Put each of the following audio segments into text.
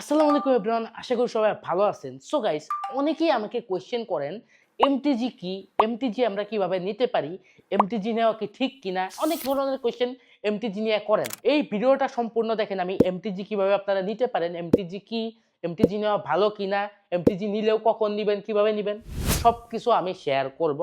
আসসালামু আলাইকুম এভরিওয়ান আশা করি সবাই ভালো আছেন। সো গাইস অনেকেই আমাকে কোয়েশ্চেন করেন এমটিজি কি এমটিজি আমরা কীভাবে নিতে পারি এমটিজি নেওয়া কি ঠিক কিনা? অনেক ধরনের কোয়েশ্চেন এমটিজি নিয়ে করেন। এই ভিডিওটা সম্পূর্ণ দেখেন আমি এমটিজি কীভাবে আপনারা নিতে পারেন এমটিজি কি এমটিজি নেওয়া ভালো কিনা এমটিজি নিলেও কখন নেবেন, কীভাবে নেবেন সব কিছু আমি শেয়ার করব।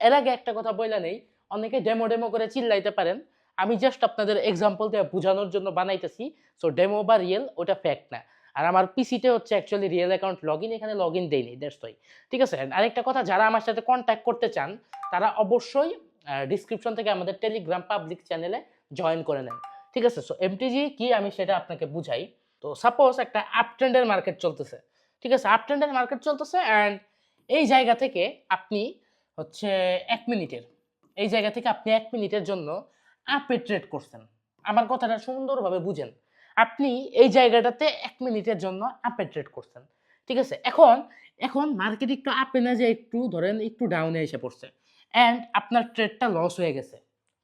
এর আগে একটা কথা বলে নেই, অনেকে ডেমো ডেমো করে চিল্লাইতে পারেন। আমি জাস্ট আপনাদের এক্সাম্পল দিয়ে বোঝানোর জন্য বানাইতেছি। সো ডেমো বা রিয়েল ওটা ফ্যাক্ট না। আর আমার পিসিতে হচ্ছে actually real account log in এখানে লগ ইন দেয়নি দ্যাটস ওয়াই ঠিক আছে? আরেকটা কথা, যারা আমার সাথে কন্ট্যাক্ট করতে চান, তারা অবশ্যই ডিসক্রিপশন থেকে আমাদের টেলিগ্রাম পাবলিক চ্যানেলে জয়েন করে নেন। ঠিক আছে? সো এমটিজি কি আমি সেটা আপনাকে বুঝাই। তো সাপোজ একটা আপ ট্রেন্ডের মার্কেট চলতেছে। ঠিক আছে? আপ ট্রেন্ডের মার্কেট চলতেছে অ্যান্ড এই জায়গা থেকে আপনি হচ্ছে এক মিনিটের, এই জায়গা থেকে আপনি এক মিনিটের জন্য আপে ট্রেড করছেন। আমার কথাটা সুন্দরভাবে বুঝেন। আপনি এই জায়গাটাতে এক মিনিটের জন্য আপে ট্রেড করছেন। ঠিক আছে? এখন এখন মার্কেট একটু আপে না যে একটু ধরেন একটু ডাউনে এসে পড়ছে। অ্যান্ড আপনার ট্রেডটা লস হয়ে গেছে।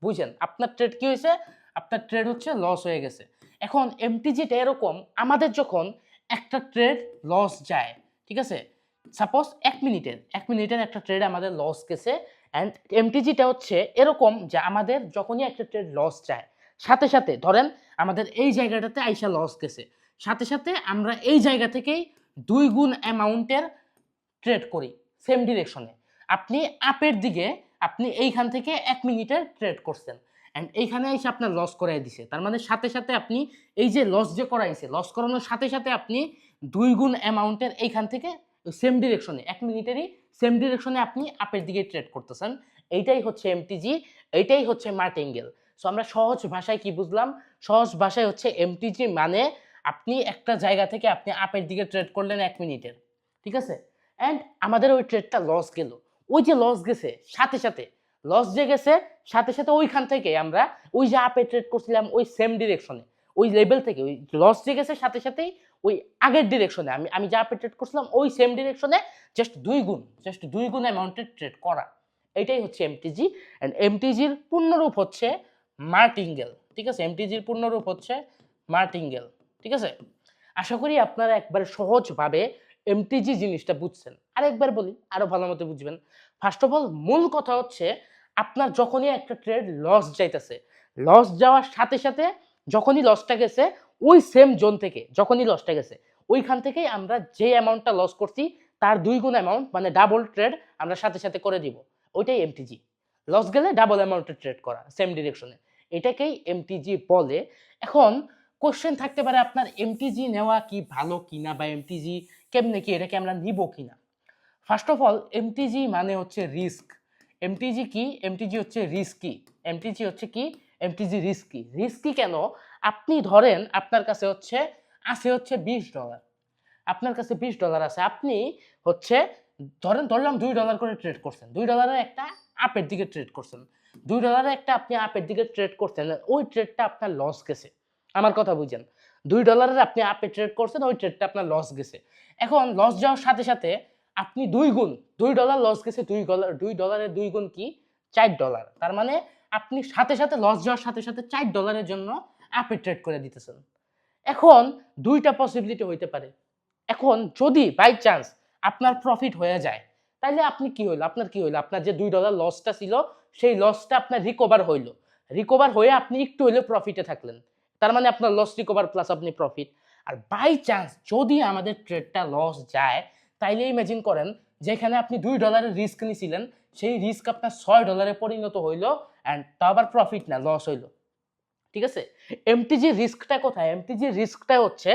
বুঝেন আপনার ট্রেড কি হয়েছে? আপনার ট্রেড হচ্ছে লস হয়ে গেছে। এখন এমটিজিটা এরকম, আমাদের যখন একটা ট্রেড লস যায়, ঠিক আছে? সাপোজ এক মিনিটের এক মিনিটের একটা ট্রেড আমাদের লস গেছে। অ্যান্ড এমটিজিটা হচ্ছে এরকম যে আমাদের যখনই একটা ট্রেড লস যায়, সাথে সাথে ধরেন আমাদের এই জায়গাটাতে আইসা লস গেছে। সাথে সাথে আমরা এই জায়গা থেকেই দুই গুণ অ্যামাউন্টের ট্রেড করি সেম ডিরেকশনে আপনি আপের দিকে, আপনি এইখান থেকে এক মিনিটের ট্রেড করছেন। অ্যান্ড এইখানে এসে আপনার লস করাই দিছে। তার মানে সাথে সাথে আপনি এই যে লস যে করাইছে লস করানোর সাথে সাথে আপনি দুই গুণ অ্যামাউন্টের এইখান থেকে সেম ডিরেকশনে এক মিনিটেরই সেম ডিরেকশনে আপনি আপের দিকে ট্রেড করতেছেন। এইটাই হচ্ছে এমটিজি এইটাই হচ্ছে মার্টিঙ্গেল সো আমরা সহজ ভাষায় কি বুঝলাম? সহজ ভাষায় হচ্ছে এমটিজি মানে আপনি একটা জায়গা থেকে আপনি আপের দিকে ট্রেড করলেন এক মিনিটের, ঠিক আছে? অ্যান্ড আমাদের ওই ট্রেডটা লস গেল। ওই যে লস গেছে, সাথে সাথে লস যে গেছে, সাথে সাথে ওইখান থেকে আমরা ওই যে আপে ট্রেড করছিলাম ওই সেম ডিরেকশনে ওই লেভেল থেকে, ওই লস যে গেছে, সাথে সাথেই ওই আগের ডিরেকশনে আমি আমি যা আপে ট্রেড করছিলাম ওই সেম ডিরেকশনে জাস্ট দুই গুণ জাস্ট দুই গুণ অ্যামাউন্টের ট্রেড করা। এটাই হচ্ছে এমটিজি অ্যান্ড এমটিজির পূর্ণরূপ হচ্ছে মার্টিঙ্গেল, ঠিক আছে? এমটিজির পূর্ণরূপ হচ্ছে মার্টিঙ্গেল, ঠিক আছে? আশা করি আপনারা একবার সহজভাবে এমটিজি জিনিসটা বুঝছেন। আরেকবার বলি, আরও ভালো মতো বুঝবেন। ফার্স্ট অফ অল মূল কথা হচ্ছে, আপনার যখনই একটা ট্রেড লস যাইতেছে লস যাওয়ার সাথে সাথে যখনই লসটা গেছে, ওই সেম জোন থেকে, যখনই লসটা গেছে, ওইখান থেকেই আমরা যে অ্যামাউন্টটা লস করছি, তার দুই গুণ অ্যামাউন্ট মানে ডাবল ট্রেড আমরা সাথে সাথে করে দিব। ওইটাই এমটিজি লস গেলে ডাবল অ্যামাউন্টের ট্রেড করা সেম ডিরেকশনে এটাকেই এমটিজি বলে। এখন কোশ্চেন থাকতে পারে আপনার এমটিজি নেওয়া কি ভালো কিনা বা এমটিজি কেমনে কি, এটাকে আমরা নিব কিনা? ফার্স্ট অফ অল এমটিজি মানে হচ্ছে রিস্ক এমটিজি কি? এমটিজি হচ্ছে রিস্কি এমটিজি হচ্ছে কি? এমটিজি রিস্কি রিস্কি কেন? আপনি ধরেন আপনার কাছে হচ্ছে, আছে হচ্ছে বিশ ডলার আপনার কাছে বিশ ডলার আছে। আপনি হচ্ছে, ধরেন ধরলাম দুই ডলার করে ট্রেড করছেন। দুই ডলারের একটা আপের দিকে ট্রেড করছেন। দুই ডলারে একটা আপনি আপের দিকে ট্রেড করছেন, ওই ট্রেডটা আপনার লস গেছে। আমার কথা বুঝেন, দুই ডলারের আপনি আপে ট্রেড করছেন, ওই ট্রেডটা আপনার লস গেছে। এখন লস যাওয়ার সাথে সাথে আপনি দুই গুণ, দুই ডলার লস গেছে, দুই ডলার দুই ডলারের দুই গুণ কি? চার ডলার তার মানে আপনি সাথে সাথে লস যাওয়ার সাথে সাথে চার ডলারের জন্য আপে ট্রেড করে দিতেছেন। এখন দুইটা পসিবিলিটি হইতে পারে। এখন যদি বাই চান্স আপনার প্রফিট হয়ে যায় তাহলে আপনি কি হইল? আপনার কি হইল? আপনার যে দুই ডলার লসটা ছিল সেই লসটা আপনার রিকভার হইল। রিকভার হয়ে আপনি একটু হইলেও প্রফিটে থাকলেন। তার মানে আপনার লস রিকভার প্লাস আপনি প্রফিট আর বাই চান্স যদি আমাদের ট্রেডটা লস যায়, তাইলে ইমাজিন করেন যেখানে আপনি দুই ডলারের রিস্ক নিয়েছিলেন সেই রিস্ক আপনার ছয় ডলারে পরিণত হইল অ্যান্ড তা আবার প্রফিট না লস হইল। ঠিক আছে? এমটিজি রিস্কটা কোথায়? এমটিজি রিস্কটা হচ্ছে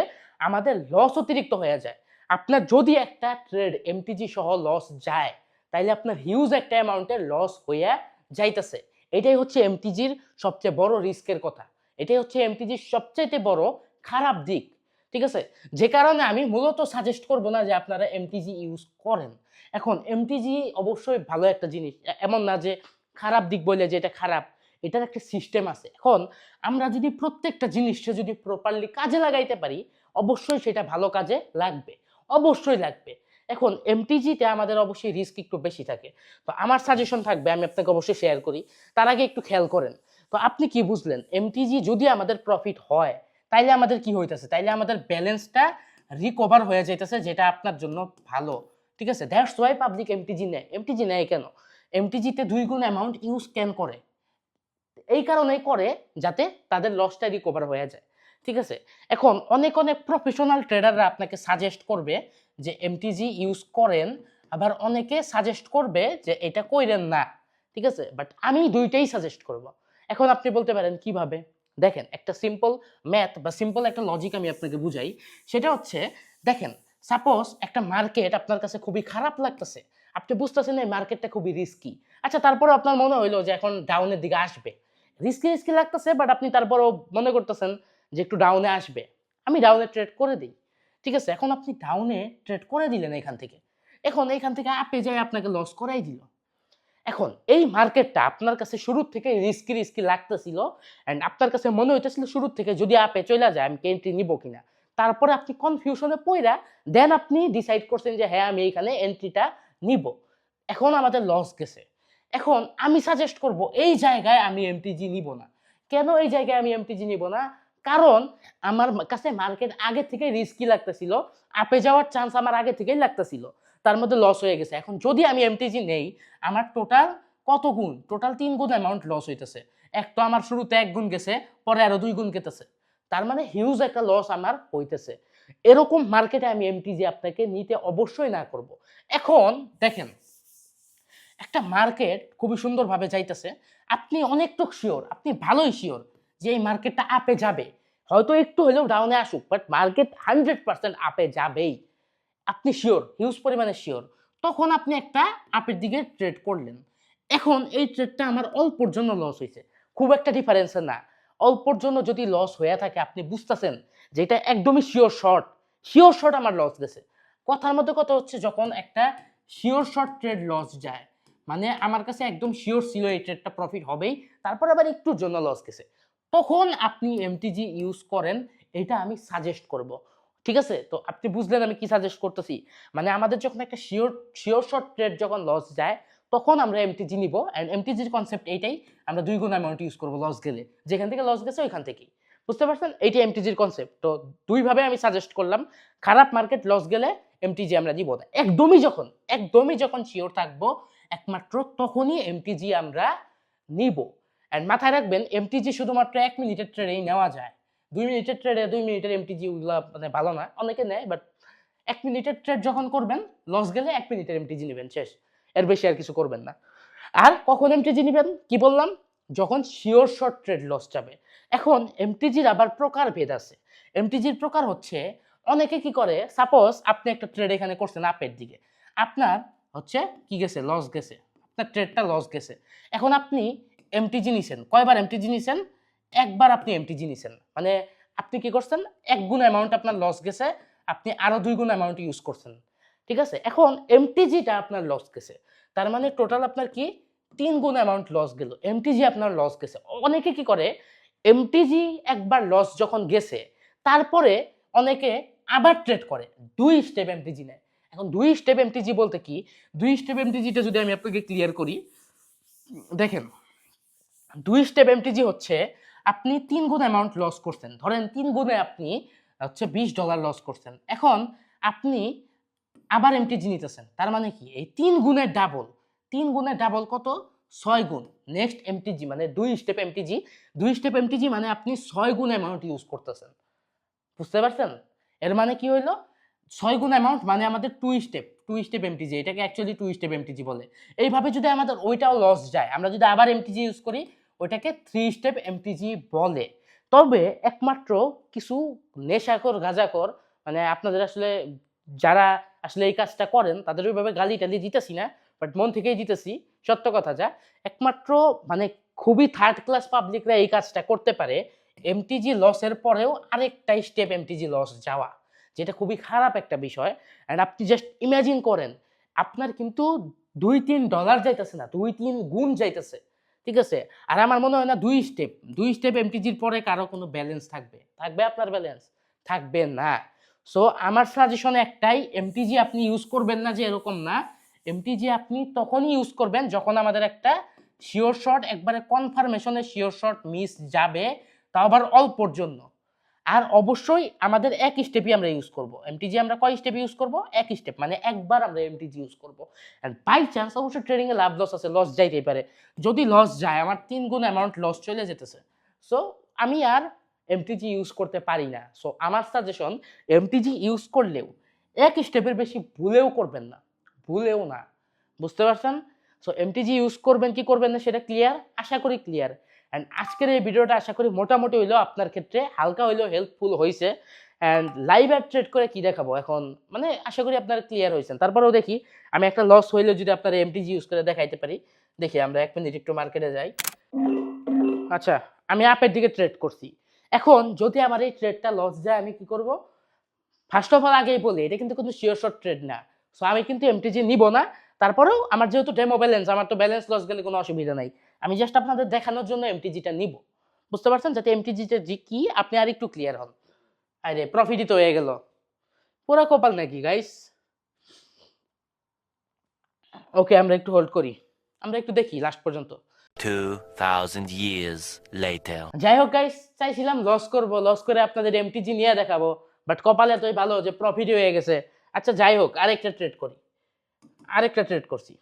আমাদের লস অতিরিক্ত হয়ে যায়। আপনার যদি একটা ট্রেড এমটিজি সহ লস যায়, তাইলে আপনার হিউজ একটা অ্যামাউন্টের লস হইয়া যাইতেছে। এটাই হচ্ছে এমটিজির সবচেয়ে বড় রিস্কের কথা। এটাই হচ্ছে এমটিজির সবচেয়ে বড় খারাপ দিক। ঠিক আছে? যে কারণে আমি মূলত সাজেস্ট করব না যে আপনারা এমটিজি ইউজ করেন। এখন এমটিজি অবশ্যই ভালো একটা জিনিস। এমন না যে খারাপ দিক বলে যে এটা খারাপ। এটার একটা সিস্টেম আছে। এখন, আমরা যদি প্রত্যেকটা জিনিসটা যদি প্রপারলি কাজে লাগাইতে পারি, অবশ্যই সেটা ভালো কাজে লাগবে। অবশ্যই লাগবে। এখন এমটিজিতে আমাদের অবশ্যই রিস্ক একটু বেশি থাকে। তো আমার সাজেশন থাকবে, আমি আপনাকে অবশ্যই শেয়ার করি। তার আগে একটু খেয়াল করেন। তো আপনি কি বুঝলেন? এমটিজি যদি আমাদের প্রফিট হয়, তাইলে আমাদের কি হইতেছে? তাইলে আমাদের ব্যালেন্সটা রিকভার হয়ে যাইতেছে, যেটা আপনার জন্য ভালো। ঠিক আছে? দ্যাটস ওয়াই পাবলিক এমটিজি নেয়। এমটিজি নেয় কেন? এমটিজিতে দুই গুণ অ্যামাউন্ট ইউজ ক্যান করে। এই কারণেই করে, যাতে তাদের লসটা রিকভার হয়ে যায়। ঠিক আছে? এখন অনেক অনেক প্রফেশনাল ট্রেডাররা আপনাকে সাজেস্ট করবে যে এমটিজি ইউজ করেন, আবার অনেকে সাজেস্ট করবে যে এটা কইরেন না, ঠিক আছে? বাট আমি দুইটাই সাজেস্ট করব। এখন আপনি বলতে পারেন, কীভাবে? দেখেন, একটা সিম্পল ম্যাথ বা সিম্পল একটা লজিক আমি আপনাকে বুঝাই। সেটা হচ্ছে, দেখেন সাপোজ একটা মার্কেট আপনার কাছে খুবই খারাপ লাগতেছে। আপনি বুঝতেছেন এই মার্কেটটা খুবই রিস্কি আচ্ছা তারপরে আপনার মনে হইল যে এখন ডাউনের দিকে আসবে। রিস্কি রিস্কি লাগতেছে বাট আপনি তারপরেও মনে করতেছেন যে একটু ডাউনে আসবে, আমি ডাউনে ট্রেড করে দিই। ঠিক আছে? এখন আপনি ডাউনে ট্রেড করে দিলেন এখান থেকে। এখন এখান থেকে আপে যায় আপনাকে লস করাই দিল। এখন এই মার্কেটটা আপনার কাছে শুরুর থেকে রিস্কি রিস্কি লাগতেছিল অ্যান্ড আপনার কাছে মনে হইতেছিল শুরুর থেকে যদি আপে চলে যায়, আমি এন্ট্রি নিব কিনা। তারপরে আপনি কনফিউশনে পড়া দেন আপনি ডিসাইড করছেন যে হ্যাঁ আমি এইখানে এন্ট্রিটা নিব। এখন আমাদের লস গেছে। এখন আমি সাজেস্ট করব, এই জায়গায় আমি এমটিজি নিব না। কেন এই জায়গায় আমি এমটিজি নিব না? কারণ আমার কাছে মার্কেট আগে থেকে রিস্কি লাগতেছিল, আপে যাওয়ার চান্স আমার আগে থেকেই লাগতেছিল, তার মধ্যে লস হয়ে গেছে। এখন যদি আমি এমটিজি নেই, আমার টোটাল কত গুণ? টোটাল তিন গুণ অ্যামাউন্ট লস হইতেছে। এক তো আমার শুরুতে এক গুণ গেছে, পরে আরও দুই গুণ গেতেছে। তার মানে হিউজ একটা লস আমার হইতেছে। এরকম মার্কেটে আমি এমটিজি আপনাকে নিতে অবশ্যই না করব। এখন দেখেন, একটা মার্কেট খুবই সুন্দরভাবে যাইতেছে। আপনি অনেকটুক শিওর আপনি ভালোই শিওর যে মার্কেটটা আপে যাবে। হয়তো একটু হলেও ডাউনে আসুক বাট মার্কেট হান্ড্রেড পার্সেন্ট আপে যাবেই। আপনি শিওর হিউজ পরিমাণে শিওর তখন আপনি একটা আপের দিকে ট্রেড করলেন। এখন এই ট্রেডটা আমার অল্পর জন্য লস হয়েছে। খুব একটা ডিফারেন্স না। অল্পর জন্য যদি লস হয়ে থাকে, আপনি বুঝতেছেন যে এটা একদমই শিওর শর্ট শিওর শর্ট আমার লস গেছে কথার মধ্যে কথা হচ্ছে, যখন একটা শিওর শর্ট ট্রেড লস যায় মানে আমার কাছে একদম শিওর ছিল এই ট্রেডটা প্রফিট হবেই, তারপর আবার একটুর জন্য লস গেছে। তখন আপনি এমটিজি ইউজ করেন, এটা আমি সাজেস্ট করব। ঠিক আছে? তো আপনি বুঝলেন আমি কি সাজেস্ট করতেছি? মানে আমাদের যখন একটা শিওর শিওর শর্ট ট্রেড যখন লস যায়, তখন আমরা এমটিজি নিব। অ্যান্ড এমটিজির কনসেপ্ট এইটাই, আমরা দুই গুণ অ্যামাউন্ট ইউজ করব লস গেলে। যেখান থেকে লস গেছে, ওইখান থেকেই। বুঝতে পারছেন? এইটি এমটিজির কনসেপ্ট তো দুইভাবে আমি সাজেস্ট করলাম, খারাপ মার্কেট লস গেলে এমটিজি আমরা দিব না। একদমই যখন একদমই যখন শিওর থাকব, একমাত্র তখনই এমটিজি আমরা নিব। অ্যান্ড মাথায় রাখবেন এমটিজি শুধুমাত্র এক মিনিটের ট্রেডেই নেওয়া যায়। দুই মিনিটের ট্রেডে দুই মিনিটের এমটিজি ওগুলা মানে ভালো না। অনেকে নেয় বাট এক মিনিটের ট্রেড যখন করবেন লস গেলে এক মিনিটের এমটিজি নেবেন, শেষ। এর বেশি আর কিছু করবেন না। আর কখন এমটিজি নেবেন, কি বললাম? যখন শিওর শর্ট ট্রেড লস যাবে। এখন এমটিজির আবার প্রকার ভেদ আছে। এমটিজির প্রকার হচ্ছে, অনেকে কি করে সাপোজ আপনি একটা ট্রেড এখানে করছেন আপের দিকে। আপনার হচ্ছে কি গেছে? লস গেছে। আপনার ট্রেডটা লস গেছে। এখন আপনি এমটিজি নিছেন কয়বার এমটিজি নিছেন একবার আপনি এমটিজি নিছেন মানে আপনি কি করছেন? এক গুণ অ্যামাউন্ট আপনার লস গেছে, আপনি আরও দুই গুণ অ্যামাউন্ট ইউজ করছেন। ঠিক আছে? এখন এমটিজিটা আপনার লস গেছে, তার মানে টোটাল আপনার কি? তিন গুণ অ্যামাউন্ট লস গেল। এমটিজি আপনার লস গেছে। অনেকে কি করে? এমটিজি একবার লস যখন গেছে, তারপরে অনেকে আবার ট্রেড করে। দুই স্টেপ এমটিজি নেয়। এখন দুই স্টেপ এমটিজি বলতে কি? দুই স্টেপ এমটিজিটা যদি আমি আপনাকে ক্লিয়ার করি, দেখেন দুই স্টেপ এমটিজি হচ্ছে আপনি তিন গুণ অ্যামাউন্ট লস করছেন। ধরেন তিন গুণে আপনি, হচ্ছে বিশ ডলার লস করছেন। এখন আপনি আবার এমটিজি নিতেছেন। তার মানে কি? এই তিন গুণের ডাবল তিন গুণের ডাবল কত? ছয় গুণ। নেক্সট এমটিজি মানে দুই স্টেপ এমটিজি দুই স্টেপ এমটিজি মানে আপনি ছয় গুণ অ্যামাউন্ট ইউজ করতেছেন। বুঝতে পারছেন? এর মানে কি হইল? ছয় গুণ অ্যামাউন্ট মানে আমাদের two step two step MTG এটাকে অ্যাকচুয়ালি টু স্টেপ এমটিজি বলে। এইভাবে যদি আমাদের ওইটাও লস যায়, আমরা যদি আবার এমটিজি ইউজ করি ওইটাকে থ্রি স্টেপ এমটিজি বলে। তবে একমাত্র কিছু নেশাকর গাঁজাকর মানে আপনাদের আসলে যারা আসলে এই কাজটা করেন, তাদের ওইভাবে গালি টালি দিতেছি না বাট মন থেকেই দিতেছি, সত্য কথা যা। একমাত্র মানে খুবই থার্ড ক্লাস পাবলিকরা এই কাজটা করতে পারে এমটিজি লসের পরেও আরেকটা স্টেপ এমটিজি লস যাওয়া, যেটা খুবই খারাপ একটা বিষয়। অ্যান্ড আপনি জাস্ট ইমাজিন করেন, আপনার কিন্তু দুই তিন ডলার যাইতেছে না দুই তিন গুণ যাইতেছে। ঠিক আছে? আর আমার মনে হয় না দুই স্টেপ দুই স্টেপ এমটিজির পরে কারও কোনো ব্যালেন্স থাকবে। থাকবে আপনার ব্যালেন্স থাকবে না। সো আমার সাজেশন একটাই এমটিজি আপনি ইউজ করবেন না যে এরকম না। এমটিজি আপনি তখনই ইউজ করবেন যখন আমাদের একটা শিওর শট একবারে কনফার্মেশনে শিওর শর্ট মিস যাবে তাও আবার অল্পর জন্য। আর অবশ্যই আমাদের এক স্টেপই আমরা ইউজ করব। এমটিজি আমরা কয় স্টেপ ইউজ করব? এক স্টেপ মানে একবার আমরা এমটিজি ইউজ করব। অ্যান্ড বাই চান্স অবশ্যই ট্রেডিংয়ে লাভ লস আছে লস যাইতেই পারে। যদি লস যায়, আমার তিন গুণ অ্যামাউন্ট লস চলে যেতেছে। সো আমি আর এমটিজি ইউজ করতে পারি না। সো আমার সাজেশন এমটিজি ইউজ করলেও এক স্টেপের বেশি ভুলেও করবেন না। ভুলেও না। বুঝতে পারছেন? সো এমটিজি ইউজ করবেন কি করবেন না, সেটা ক্লিয়ার আশা করি ক্লিয়ার অ্যান্ড আজকের এই ভিডিওটা আশা করি মোটামুটি হইলেও আপনার ক্ষেত্রে হালকা হইলেও হেল্পফুল হয়েছে অ্যান্ড লাইভ অ্যাড ট্রেড করে কি দেখাবো এখন? মানে আশা করি আপনারা ক্লিয়ার হয়েছেন তারপরেও দেখি, আমি একটা লস হইলে যদি আপনারা এমটিজি ইউজ করে দেখাইতে পারি। দেখি, আমরা এক মিনিট একটু মার্কেটে যাই। আচ্ছা আমি আপের দিকে ট্রেড করছি। এখন যদি আমার এই ট্রেডটা লস যায়, আমি কি করব? ফার্স্ট অফ অল আগেই বলি, এটা কিন্তু কোনো শিওর শর্ট ট্রেড না। সো আমি কিন্তু এমটিজি নিব না। তারপরেও আমার যেহেতু ডেমো ব্যালেন্স আমার তো ব্যালেন্স লস গেলে কোনো অসুবিধা নাই। আমি জাস্ট আপনাদের দেখানোর জন্য এমটিজিটা নিব। বুঝতে পারছেন? যাতে এমটিজিটা যে কি আপনি আর একটু ক্লিয়ার হন। আরে প্রফিটই তো হয়ে গেল। পুরা কপাল নাকি গাইস ওকে আমরা একটু হোল্ড করি। আমরা একটু দেখি লাস্ট পর্যন্ত। 2,000 years later. যাই হোক গাইস চাইছিলাম লস করব। লস করে আপনাদের এমটিজি নিয়ে দেখাবো। বাট কপালে এতই ভালো যে প্রফিট হয়ে গেছে। আচ্ছা যাই হোক আরেকটা ট্রেড করি। আরেকটা ট্রেড করছি।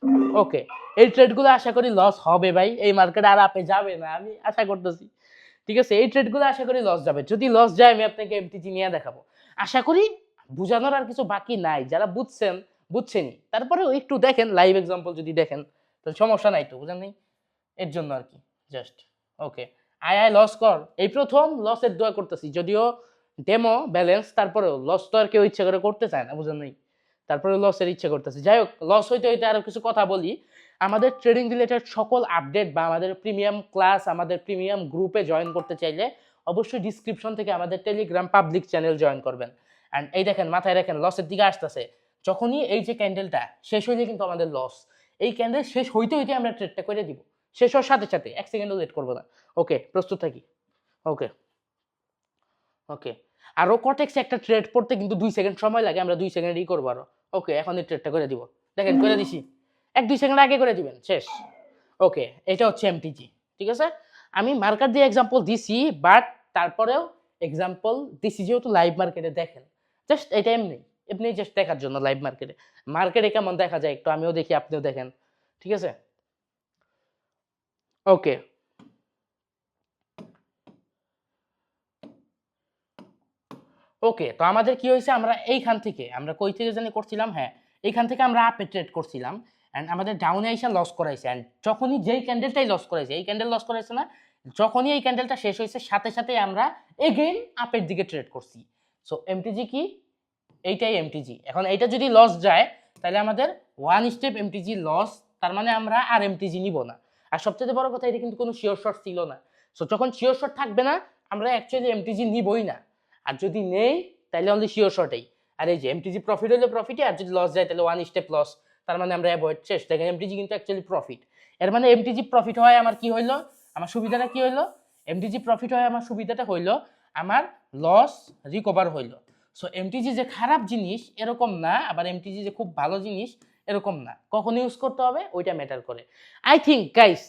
ওকে এই ট্রেডগুলো আশা করি লস হবে ভাই। এই মার্কেট আর আপে যাবে না, আমি আশা করতেছি। ঠিক আছে, এই ট্রেডগুলো আশা করি লস যাবে। যদি লস যায়, আমি আপনাকে এমটিজি নিয়ে দেখাবো। আশা করি বোঝানোর আর কিছু বাকি নাই। যারা বুঝছেন, বুঝছেনই। তারপরেও একটু দেখেন লাইভ এক্সাম্পল যদি দেখেন, তাহলে সমস্যা নাই তো, বুঝেন নেই? এর জন্য আর কি জাস্ট ওকে আয় আয় লস কর। এই প্রথম লসের দোয়া করতেছি। যদিও ডেমো ব্যালেন্স তারপরেও লস তো আর কেউ ইচ্ছা করে করতে চায় না, বুঝেন নেই? তারপরে লসের ইচ্ছে করতেছি। যাই হোক লস হইতে হইতে আরও কিছু কথা বলি। আমাদের ট্রেডিং রিলেটেড সকল আপডেট বা আমাদের প্রিমিয়াম ক্লাস আমাদের প্রিমিয়াম গ্রুপে জয়েন করতে চাইলে অবশ্যই ডিসক্রিপশন থেকে আমাদের টেলিগ্রাম পাবলিক চ্যানেল জয়েন করবেন। অ্যান্ড এই দেখেন, মাথায় রাখেন লসের দিকে আসতেছে। যখনই এই যে ক্যান্ডেলটা শেষ হইলে কিন্তু আমাদের লস এই ক্যান্ডেল শেষ হইতে হইতে আমরা ট্রেডটা করে দিব। শেষ হওয়ার সাথে সাথে, এক সেকেন্ডও লেট করব না। ওকে প্রস্তুত থাকি। ওকে ওকে আরও কটেক্সে একটা ট্রেড পড়তে কিন্তু দুই সেকেন্ড সময় লাগে, আমরা দুই সেকেন্ডই করব আরও ওকে এখন এই ট্রেডটা করে দিব। দেখেন, করে দিছি। এক, দুই সেকেন্ড আগে করে দিবেন, শেষ। ওকে এটা হচ্ছে এমটিজি ঠিক আছে? আমি মার্কার দিয়ে এক্সাম্পল দিছি বাট তারপরেও এক্সাম্পল দিছি, যেহেতু লাইভ মার্কেটে দেখেন। জাস্ট এটা এমনি এমনি জাস্ট দেখার জন্য লাইভ মার্কেটে মার্কেটে কেমন দেখা যায় একটু আমিও দেখি, আপনিও দেখেন, ঠিক আছে? ওকে ওকে তো আমাদের কি হয়েছে? আমরা এইখান থেকে, আমরা কই থেকে জানি করছিলাম? হ্যাঁ এইখান থেকে আমরা আপে ট্রেড করছিলাম অ্যান্ড আমাদের ডাউনে এসে লস করাইছে অ্যান্ড যখনই যেই ক্যান্ডেলটাই লস করাইছে, এই ক্যান্ডেল লস করাইছে না, যখনই এই ক্যান্ডেলটা শেষ হয়েছে, সাথে সাথে আমরা এগেইন আপের দিকে ট্রেড করছি। সো এমটিজি কি? এইটাই এমটিজি এখন এইটা যদি লস যায়, তাহলে আমাদের ওয়ান স্টেপ এমটিজি লস তার মানে আমরা আর এমটিজি নিব না। আর সবচেয়ে বড় কথা, এটা কিন্তু কোনো শিওর শট ছিল না। সো যখন শিওর শট থাকবে না, আমরা অ্যাকচুয়ালি এমটিজি নিবই না। আর যদি নেই, তাহলে অনলি শিওর শর্টেই আর এই যে এমটিজি প্রফিট হলে প্রফিটে আর যদি লস যায়, তাহলে ওয়ান স্টেপ লস তার মানে আমরা অ্যাভয়েড শেষ। দেখেন এমটিজি কিন্তু অ্যাকচুয়ালি প্রফিট এর মানে এমটিজি প্রফিট হয় আমার কি হইল? আমার সুবিধাটা কি হইল? এমটিজি প্রফিট হয় আমার সুবিধাটা হইল, আমার লস রিকভার হইল। সো এমটিজি যে খারাপ জিনিস, এরকম না। আবার এমটিজি যে খুব ভালো জিনিস, এরকম না। কখন ইউজ করতে হবে? ওইটা ম্যাটার করে। আই থিঙ্ক গাইস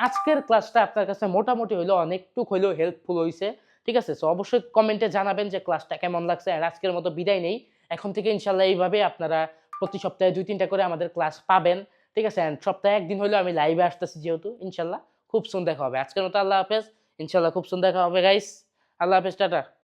আজকের ক্লাসটা আপনার কাছে মোটামুটি হইল, অনেকটুক হইলেও হেল্পফুল হয়েছে ঠিক আছে? সো অবশ্যই কমেন্টে জানাবেন যে ক্লাসটা কেমন লাগছে আর আজকের মতো বিদায় নেই। এখন থেকে ইনশাল্লাহ এইভাবে আপনারা প্রতি সপ্তাহে দুই, তিনটা করে আমাদের ক্লাস পাবেন। ঠিক আছে? অ্যান্ড সপ্তাহে একদিন হলেও আমি লাইভে আসতেছি যেহেতু ইনশাল্লাহ খুব সুন্দর দেখা হবে। আজকের মতো আল্লাহ হাফেজ। ইনশাল্লাহ খুব সুন্দর দেখা হবে গাইস আল্লাহ হাফেজ, টাটা।